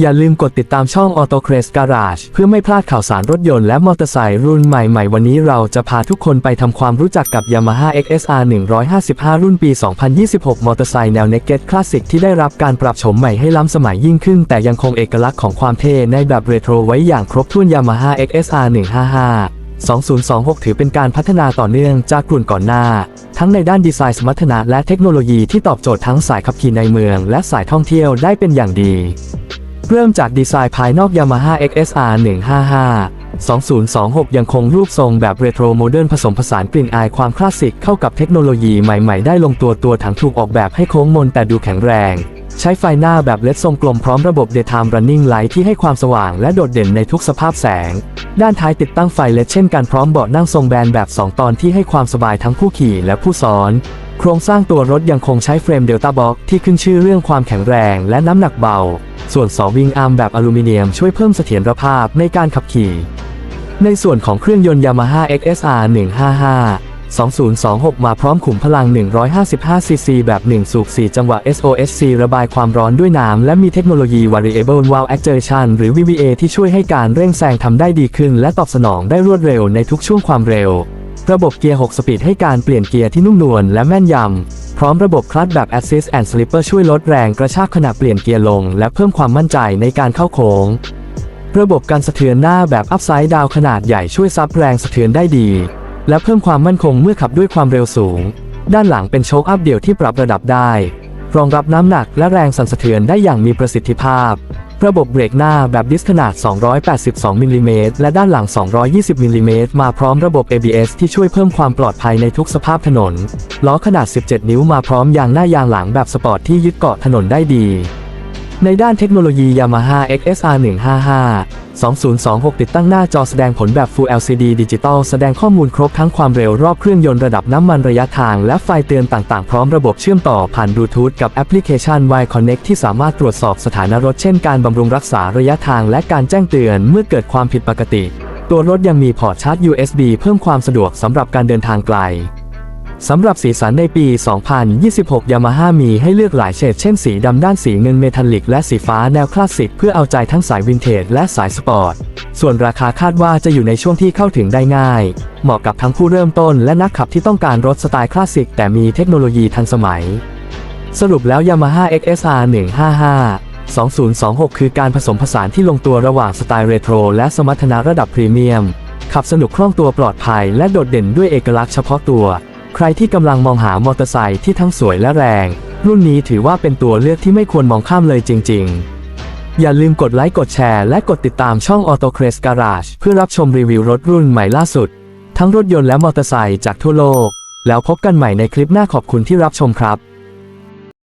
อย่าลืมกดติดตามช่อง Auto c r a z e Garage เพื่อไม่พลาดข่าวสารรถยนต์และมอเตอร์ไซค์รุ่นใหม่ ๆ วันนี้เราจะพาทุกคนไปทำความรู้จักกับ Yamaha XSR 155 รุ่นปี 2026 มอเตอร์ไซค์แนว Naked Classic ที่ได้รับการปรับโฉมใหม่ให้ล้ำสมัยยิ่งขึ้น แต่ยังคงเอกลักษณ์ของความเท่ในแบบเรโทรไว้อย่างครบถ้วน Yamaha XSR 155 2026 ถือเป็นการพัฒนาต่อเนื่องจากรุ่นก่อนหน้า ทั้งในด้านดีไซน์สมรรถนะและเทคโนโลยีที่ตอบโจทย์ทั้งสายขับขี่ในเมือง และสายท่องเที่ยวได้เป็นอย่างดี เริ่มจากดีไซน์ภายนอก Yamaha XSR 155 2026 ยังคงรูปทรงแบบเรโทรโมเดิร์นผสมผสานกลิ่นอายความคลาสสิกเข้ากับเทคโนโลยีใหม่ๆ ได้ลงตัวตัวถังถูกออกแบบให้โค้งมนแต่ดูแข็งแรง ใช้ไฟหน้าแบบเลดทรงกลมพร้อมระบบ Daytime Running Light ที่ให้ความสว่างและโดดเด่นในทุกสภาพแสง ด้านท้ายติดตั้งไฟเลดเช่นกันพร้อมเบาะนั่งทรงแบนแบบ 2 ตอนที่ให้ความสบายทั้งผู้ขี่และผู้ซ้อน ครงสร้างตัวรถยังคงใช้เฟรมเดลต้าบ็อกที่ขึ้นชื่อเรื่องความแข็งแรงและน้ำหนักเบา ส่วนสอวิงอาร์มแบบอลูมิเนียมช่วยเพิ่มเสถียรภาพในการขับขี่ ในส่วนของเครื่องยนต์ Yamaha XSR 155 2026 มาพร้อมขุมพลัง 155cc แบบ 1 สูบ 4 จังหวะ SOSC ระบายความร้อนด้วยน้ำ และมีเทคโนโลยี Variable Valve Actuation หรือ VVA ที่ช่วยให้การเร่งแซงทำได้ดีขึ้น และตอบสนองได้รวดเร็วในทุกช่วงความเร็ว ระบบเกียร์ 6 สปีดให้การเปลี่ยนเกียร์ที่นุ่มนวลและแม่นยำ พร้อมระบบคลัตช์แบบ Assist and Slipper ช่วยลดแรงกระชากขณะเปลี่ยนเกียร์ลง และเพิ่มความมั่นใจในการเข้าโค้ง ระบบการสะเทือนหน้าแบบ Upside Down ขนาดใหญ่ช่วยซับแรงสะเทือนได้ดี และเพิ่มความมั่นคงเมื่อขับด้วยความเร็วสูง ด้านหลังเป็นโชคอัพเดี่ยวที่ปรับระดับได้ รองรับน้ำหนักและแรงสั่นสะเทือนได้อย่างมีประสิทธิภาพ ระบบเบรกหน้าแบบดิสขนาด 282มิลลิเมตรและด้านหลัง 220มิลลิเมตรมาพร้อมระบบ ABS ที่ช่วยเพิ่มความปลอดภัยในทุกสภาพถนน ล้อขนาด 17 นิ้วมาพร้อมยางหน้ายางหลังแบบสปอร์ตที่ยึดเกาะถนนได้ดี ในด้านเทคโนโลยี Yamaha XSR 155 2026 ติดตั้งหน้าจอแสดงผลแบบ Full LCD ดิจิตอลแสดงข้อมูลครบทั้งความเร็วรอบเครื่องยนต์ระดับน้ำมันระยะทางและไฟเตือนต่างๆ พร้อมระบบเชื่อมต่อผ่านบลูทูธกับแอปพลิเคชัน Y Connect ที่สามารถตรวจสอบสถานะรถเช่นการบำรุงรักษาระยะทางและการแจ้งเตือนเมื่อเกิดความผิดปกติ ตัวรถยังมีพอร์ตชาร์จ USB เพิ่มความสะดวกสำหรับการเดินทางไกล สำหรับสีสันในปี 2026 Yamaha มีให้เลือกหลายเฉดเช่นสีดำด้านสีเงินเมทัลลิกและสีฟ้าแนวคลาสสิกเพื่อเอาใจทั้งสายวินเทจและสายสปอร์ต ส่วนราคาคาดว่าจะอยู่ในช่วงที่เข้าถึงได้ง่าย เหมาะกับทั้งผู้เริ่มต้นและนักขับที่ต้องการรถสไตล์คลาสสิกแต่มีเทคโนโลยีทันสมัย สรุปแล้ว Yamaha XSR 155 2026 คือการผสมผสานที่ลงตัวระหว่างสไตล์เรโทรและสมรรถนะระดับพรีเมียม ขับสนุกคล่องตัวปลอดภัยและโดดเด่นด้วยเอกลักษณ์เฉพาะตัว ใครที่กำลังมองหามอเตอร์ไซค์ที่ทั้งสวยและแรง รุ่นนี้ถือว่าเป็นตัวเลือกที่ไม่ควรมองข้ามเลยจริง ๆ อย่าลืมกดไลค์กดแชร์และกดติดตามช่อง Auto c r a z e Garage เพื่อรับชมรีวิวรถรุ่นใหม่ล่าสุด ทั้งรถยนต์และมอเตอร์ไซค์จากทั่วโลก แล้วพบกันใหม่ในคลิปหน้าขอบคุณที่รับชมครับ